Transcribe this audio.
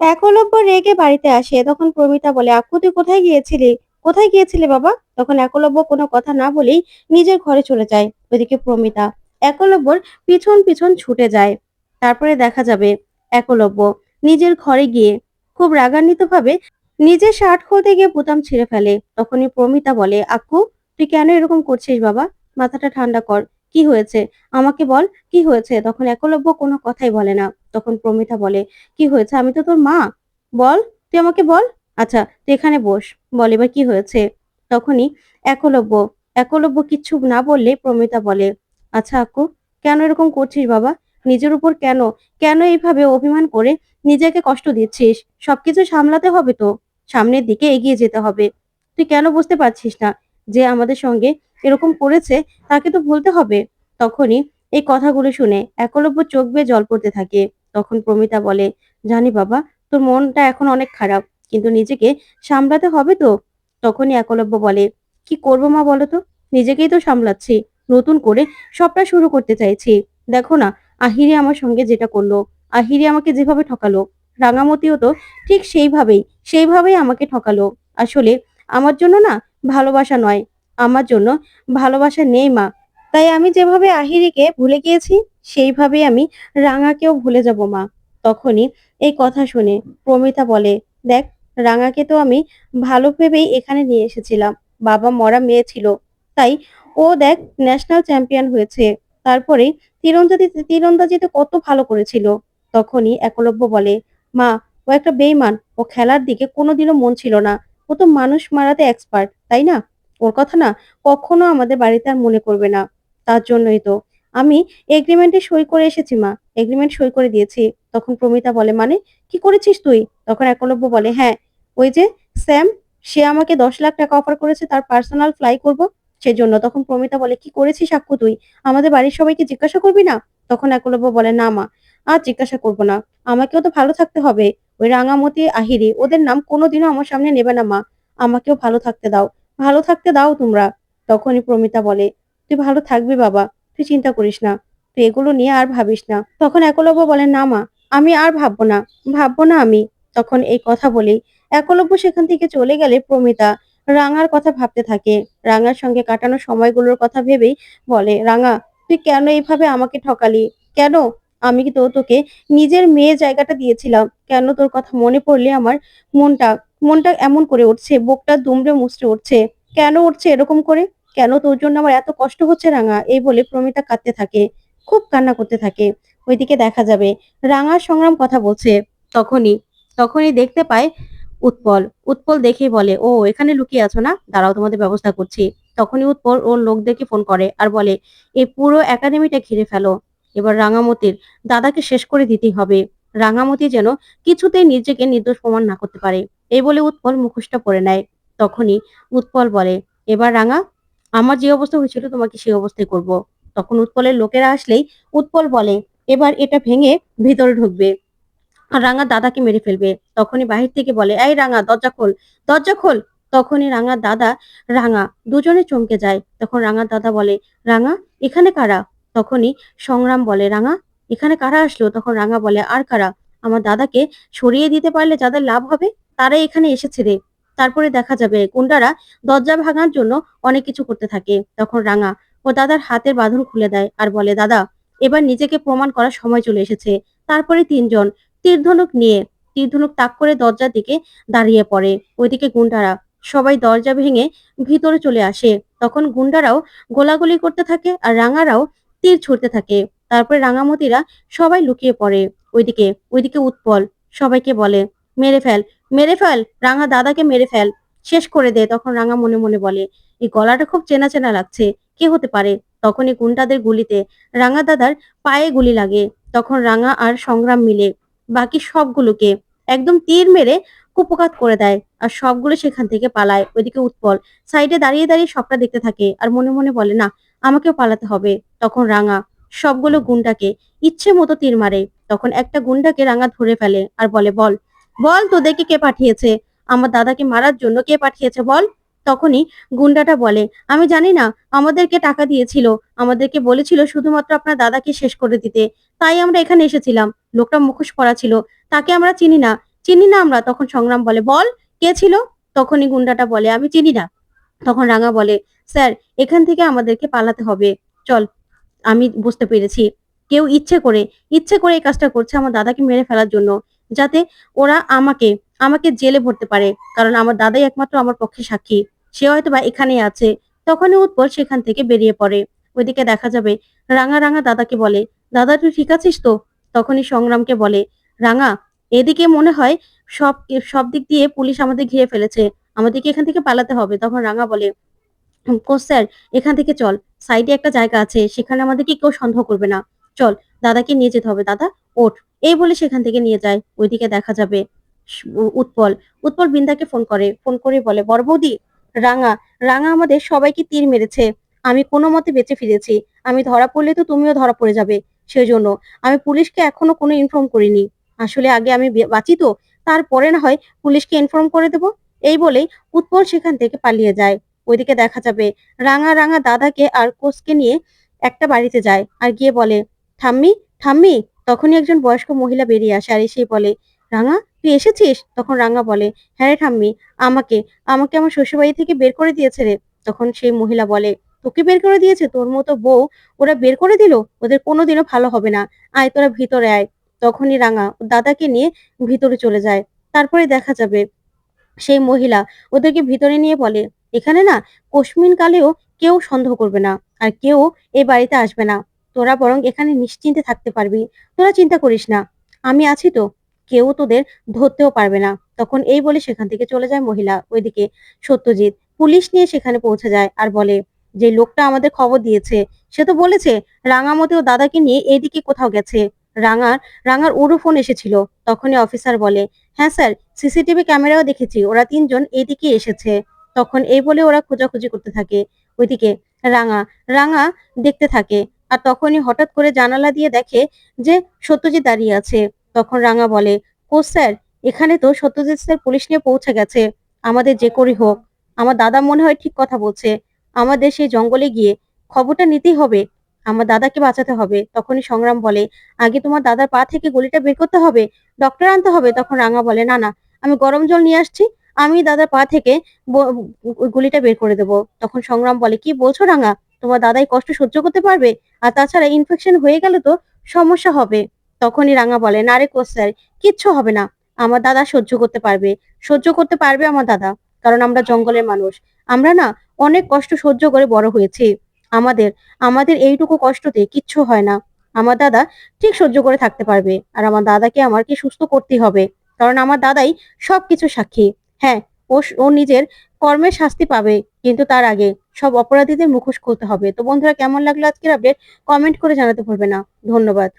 একলব্য রেগে বাড়িতে আসে। তখন প্রমিতা বলে আকু তুই কোথায় গিয়েছিলি? কোথায় গিয়েছিলে বাবা? তখন একলব্য কোনো কথা না বলেই নিজের ঘরে চলে যায়। ওইদিকে প্রমিতা একলব্যর পিছন পিছন ছুটে যায়। তারপরে দেখা যাবে একলব্য নিজের ঘরে গিয়ে খুব রাগান্বিত ভাবে নিজের শার্ট খুলতে গিয়ে বোতাম ছিঁড়ে ফেলে। তখনই প্রমিতা বলে আকু তুই কেন এরকম করছিস বাবা? মাথাটা ঠান্ডা কর। কি হয়েছে? আমাকে বল, কি হয়েছে? তখন একলব্য কোনো কথাই বলে না। তখন প্রমিতা বলে, কি হয়েছে? আমি তো তোর মা। বল, তুই আমাকে বল। আচ্ছা তুই এখানে বস। বল, এবার কি হয়েছে? তখনই একলব্য একলব্য কিচ্ছু না বললে প্রমিতা বলে আচ্ছা আকু কেন এরকম করছিস বাবা? নিজের উপর কেন? কেন এইভাবে অভিমান করে নিজেকে কষ্ট দিচ্ছিস? সবকিছু সামলাতে হবে তো। সামনের দিকে এগিয়ে যেতে হবে। তুই কেন বুঝতে পারছিস না যে আমাদের সঙ্গে এরকম করেছে? তাকে তো ভুলতে হবে। তখনই এই কথাগুলো শুনে একলব্য চোখ বেয়ে জল পড়তে থাকে। তখন প্রমিতা বলে, জানি বাবা, তোর মনটা এখন অনেক খারাপ, কিন্তু নিজেকে সামলাতে হবে তো? তখনই একলব্য বলে, কি করব মা বলো তো? নিজেকেই তো সামলাচ্ছি, নতুন করে সবটা শুরু করতে চাইছি। দেখো না, আহিরি আমার সঙ্গে যেটা করল, আহিরি আমাকে যেভাবে ঠকালো, রাঙামতিও তো ঠিক সেইভাবেই সেইভাবেই আমাকে ঠকালো। আসলে আমার জন্য না ভালোবাসা নয়, আমার জন্য ভালোবাসা নেই মা। তাই আমি যেভাবে আহিরিকে ভুলে গিয়েছি সেইভাবেই আমি রাঙাকেও ভুলে যাব, মা। তখনই এই কথা শুনে প্রমিতা বলে, দেখ, রাঙাকে তো আমি ভালো ভেবেই এখানে নিয়ে এসেছিলাম। বাবা মরা মেয়ে ছিল। তাই ও দেখ ন্যাশনাল চ্যাম্পিয়ন হয়েছে। তারপরে তীরন্দাজি তীরন্দাজিতে কত ভালো করেছিল। তখনই একলব্য বলে, মা, ও একটা বেইমান। ও খেলার দিকে কোনোদিনও মন ছিল না। ও তো মানুষ মারাতে এক্সপার্ট তাই না? ওর কথা না কখনো আমাদের বাড়িতে আর মনে করবে না। তার জন্যই তো আমি এগ্রিমেন্টে সই করে এসেছি, মা। এগ্রিমেন্ট সই করে দিয়েছি। তখন প্রমিতা বলে মানে কি করেছিস তুই? তখন একলব্য বলে হ্যাঁ ওই যে স্যাম, সে আমাকে দশ লাখ টাকা অফার করেছে, তার পার্সোনাল ফ্লাই করব সেজন্য। তখন প্রমিতা বলে, কি করেছিস সাক্ষ্য তুই? আমাদের বাড়ির সবাইকে জিজ্ঞাসা করবি না? তখন একলব্য বলে, না, মা, আর জিজ্ঞাসা করব না। আমাকেও তো ভালো থাকতে হবে। ওই রাঙামতি আহিরি, ওদের নাম কোনোদিনও আমার সামনে নেবে না, মা। আমাকেও ভালো থাকতে দাও। ভালো থাকতে দাও তোমরা। তখনই প্রমিতা বলে, তুই ভালো থাকবি, বাবা। তুই চিন্তা করিস না, তুই এগুলো নিয়ে আর ভাবিস না। তখন একলব্য বলে, না মা, আমি আর ভাববো না ভাববো না আমি। তখন এই কথা বলি। একলব্য সেখান থেকে চলে গেলে প্রমিতা রাঙার কথা ভাবতে থাকে। রাঙার সঙ্গে কাটানো সময়গুলোর কথা ভেবেই বলে, রাঙা, তুই কেন এইভাবে আমাকে ঠকালি? কেন? আমি তো তোকে নিজের মেয়ে জায়গাটা দিয়েছিলাম। কেন তোর কথা মনে পড়লে আমার মনটা মনটা এমন করে উঠছে, বুকটা দুমড়ে মুচড়ে উঠছে। কেন উঠছে এরকম করে? কেন তোর জন্য আমার এত কষ্ট হচ্ছে রাঙা? এই বলে প্রমিতা কাঁদতে থাকে, খুব কান্না করতে থাকে। ওইদিকে দেখা যাবে, রাঙার সংগ্রাম কথা বলছে। তখনই তখনই দেখতে পায় উৎপল। উৎপল দেখেই বলে, ও, এখানে লুকিয়ে আছো না? দাঁড়াও, তোমাদের ব্যবস্থা করছি। তখনই উৎপল ওর লোকদেরকে ফোন করে আর বলে, এই পুরো একাডেমিটা ঘিরে ফেলো। এবার রাঙামতির দাদাকে শেষ করে দিতেই হবে। রাঙামতি যেন কিছুতেই নিজেকে নির্দোষ প্রমাণ না করতে পারে। এই বলে উৎপল মুখোশটা পরে নেয়। তখনই উৎপল বলে, এবার রাঙা আমার যে অবস্থা হয়েছিল, তোমাকে সেই অবস্থায় করব। তখন উৎপলের লোকেরা আসলেই, উৎপল বলে, এবার এটা ভেঙে ভিতরে ঢুকবে আর রাঙা দাদাকে মেরে ফেলবে। তখনই বাহির থেকে বলে, এই রাঙা, দরজা খোল দরজা খোল। তখনই রাঙা দাদা, রাঙা দুজনে চমকে যায়। তখন রাঙা দাদা বলে, রাঙা, এখানে কারা? তখনই সংগ্রাম বলে, রাঙা, এখানে কারা আসলো? তখন রাঙা বলে, আর কারা? আমার দাদাকে সরিয়ে দিতে পারলে যাদের লাভ হবে, তারাই এখানে এসেছে রে। তারপরে দেখা যাবে গুন্ডারা দরজা ভাঙার জন্য অনেক কিছু করতে থাকে। তখন রাঙা ও দাদার হাতের বাঁধন খুলে দেয় আর বলে, দাদা, এবার নিজেকে প্রমাণ করার সময় চলে এসেছে। তারপরে তিনজন তীরধনুক নিয়ে তীরধনুক তাক করে দরজার দিকে দাঁড়িয়ে পড়ে। ওইদিকে গুন্ডারা সবাই দরজা ভেঙে ভিতরে চলে আসে। তখন গুন্ডারাও গোলাগুলি করতে থাকে আর রাঙারাও তীর ছুটতে থাকে। তারপরে রাঙামতিরা সবাই লুকিয়ে পড়ে। ওইদিকে ওইদিকে উৎপল সবাইকে বলে, মেরে ফেল মেরে ফেল, রাঙা দাদাকে মেরে ফেল। শেষ করে দে, তখন রাঙা মনে মনে বলে। এই গলাটা খুব চেনা চেনা লাগছে, কে হতে পারে? তখনই গুন্ডাদের গুলিতে রাঙা দাদার পায়ে গুলি লাগে। তখন রাঙা আর সংগ্রাম মিলে। বাকি সবগুলোকে একদম তীর মেরে কুপকাত করে দেয় আর সবগুলো সেখান থেকে পালায়। ওইদিকে উৎপল সাইডে দাঁড়িয়ে দাঁড়িয়ে সবটা দেখতে থাকে আর মনে মনে বলে, না, আমাকেও পালাতে হবে। তখন রাঙা সবগুলো গুন্ডাকে ইচ্ছে মতো তীর মারে। তখন একটা গুন্ডাকে রাঙা ধরে ফেলে আর বলে, বল বল তোদেরকে কে পাঠিয়েছে? আমার দাদাকে মারার জন্য কে পাঠিয়েছে বল? তখনই গুন্ডাটা বলে, আমি জানি না, আমাদেরকে টাকা দিয়েছিল। আমাদেরকে বলেছিল শুধুমাত্র আপনার দাদাকে শেষ করে দিতে। তাই আমরা এখানে এসেছিলাম। লোকটা মুখোশ পরা ছিল। তাকে আমরা চিনি না। চিনি না আমরা, তখন সংগ্রাম বলে, বল, কে ছিল? তখনই গুন্ডাটা বলে, আমি চিনি না। তখন রাঙা বলে, স্যার, এখান থেকে আমাদেরকে পালাতে হবে। চল, আমি বুঝতে পেরেছি। কেউ ইচ্ছে করে ইচ্ছে করে এই কাজটা করছে আমার দাদাকে মেরে ফেলার জন্য। যাতে ওরা আমাকে আমাকে জেলে ভরতে পারে। কারণ আমার দাদাই একমাত্র আমার পক্ষে সাক্ষী। সে হয়তো বা এখানেই আছে। তখনই উৎপল সেখান থেকে বেরিয়ে পড়ে। ওইদিকে দেখা যাবে রাঙা রাঙা দাদাকে বলে, দাদা, তুই ঠিক আছিস তো? তখনই সংগ্রামকে বলে, রাঙা, এদিকে মনে হয় সব সব দিক দিয়ে পুলিশ আমাদের ঘিরে ফেলেছে। আমাদেরকে এখান থেকে পালাতে হবে। তখন রাঙা বলে, কোচ স্যার, এখান থেকে চল। সাইডে একটা জায়গা আছে। সেখানে আমাদেরকে কেউ সন্দেহ করবে না। চল, দাদাকে নিয়ে যেতে হবে। দাদা, ওঠ। এই বলে সেখান থেকে নিয়ে যায়, ওইদিকে দেখা যাবে উৎপল। উৎপল বৃন্দাকে ফোন করে ফোন করে বলে, বড় বৌদি, রাঙা রাঙা আমাদের সবাইকে তীর মেরেছে। আমি কোনো মতে বেঁচে ফিরেছি। আমি ধরা পড়লে তো তুমিও ধরা পড়ে যাবে। সেই জন্য আমি পুলিশকে এখনও কোনো ইনফর্ম করিনি। আসলে আগে আমি বাঁচি তো, তারপরে না হয় পুলিশকে ইনফর্ম করে দেব। এই বলেই উৎপল সেখান থেকে পালিয়ে যায়। ওইদিকে দেখা যাবে রাঙা রাঙা দাদাকে আর কোচকে নিয়ে একটা বাড়িতে যায়। আর গিয়ে বলে, ঠাম্মি ঠাম্মি তখনই একজন বয়স্ক মহিলা বেরিয়ে আসে আর এসেই বলে, রাঙা, তুই এসেছিস? তখন রাঙা বলে হ্যাঁ রে ঠাম্মি, আমাকে আমাকে আমার শ্বশুরবাড়ি থেকে বের করে দিয়েছে রে। তখন সেই মহিলা বলে, তোকে বের করে দিয়েছে? তোর মতো বউ ওরা বের করে দিল? ওদের কোনোদিনও ভালো হবে না। আয়, তোরা ভিতরে আয়। তখনই রাঙা দাদাকে নিয়ে ভিতরে চলে যায়। তারপরে দেখা যাবে সেই মহিলা ওদেরকে ভিতরে নিয়ে বলে, এখানে না কশ্মিন কালেও কেউ সন্দেহ করবে না। আর কেউ এই বাড়িতে আসবে না। তোরা বরং এখানে নিশ্চিন্তে থাকতে পারবি। তোরা চিন্তা করিস না। আমি আছি তো। কেউ তোদের ধরতেও পারবে না। তখন এই বলে সেখান থেকে চলে যায় মহিলা ওইদিকে। সত্যজিৎ পুলিশ নিয়ে সেখানে পৌঁছে যায় আর বলে, যে লোকটা আমাদের খবর দিয়েছে, সে তো বলেছে রাঙামতি ও দাদাকে নিয়ে এইদিকে কোথাও গেছে। রাঙার রাঙার উড়ো ফোন এসেছিল। তখনই অফিসার বলে হ্যাঁ স্যার, সিসিটিভি ক্যামেরাও দেখেছি। ওরা তিনজন এইদিকে এসেছে। তখন এই বলে ওরা খোঁজাখুঁজি করতে থাকে। ওইদিকে রাঙা রাঙা দেখতে থাকে। আর তখনই হঠাৎ করে জানালা দিয়ে দেখে যে সত্যজিৎ দাঁড়িয়ে আছে। তখন রাঙা বলে কোচ স্যার, এখানে তো সত্যজিৎ স্যার পুলিশ নিয়ে পৌঁছে গেছে। আমাদের যে করি হোক। আমার দাদা মনে হয় ঠিক কথা বলছে। আমাদের সেই জঙ্গলে গিয়ে খবরটা নিতেই হবে। আমার দাদাকে বাঁচাতে হবে। তখনই সংগ্রাম বলে, আগে তোমার দাদার পা থেকে গুলিটা বের করতে হবে? ডক্টর আনতে হবে? তখন রাঙা বলে, না না, আমি গরম জল নিয়ে আসছি। আমি দাদার পা থেকে গুলিটা বের করে দেব। তখন সংগ্রাম বলে, কি বলছো রাঙা? তোমার দাদাই কষ্ট সহ্য করতে পারবে? আর তাছাড়া ইনফেকশন হয়ে গেলে তো সমস্যা হবে। তখনই রাঙা বলে, না রে কোচ স্যার কিচ্ছু হবে না। আমার দাদা সহ্য করতে পারবে। সহ্য করতে পারবে আমার দাদা, কারণ আমরা জঙ্গলের মানুষ। আমরা না অনেক কষ্ট সহ্য করে বড় হয়েছি। আমাদের আমাদের এইটুকু কষ্টতে কিচ্ছু হয় না। আমার দাদা ঠিক সহ্য করে থাকতে পারবে। আর আমার দাদাকে আমাকে সুস্থ করতেই হবে। কারণ আমার দাদাই সবকিছু সাক্ষী। হ্যাঁ ও নিজের কর্মের শাস্তি পাবে। কিন্তু তার আগে সব অপরাধীদের মুখোশ খুলতে হবে। তো বন্ধুরা, কেমন লাগল আজকের আপডেট কমেন্ট করে জানাতে ভুলবে না। ধন্যবাদ।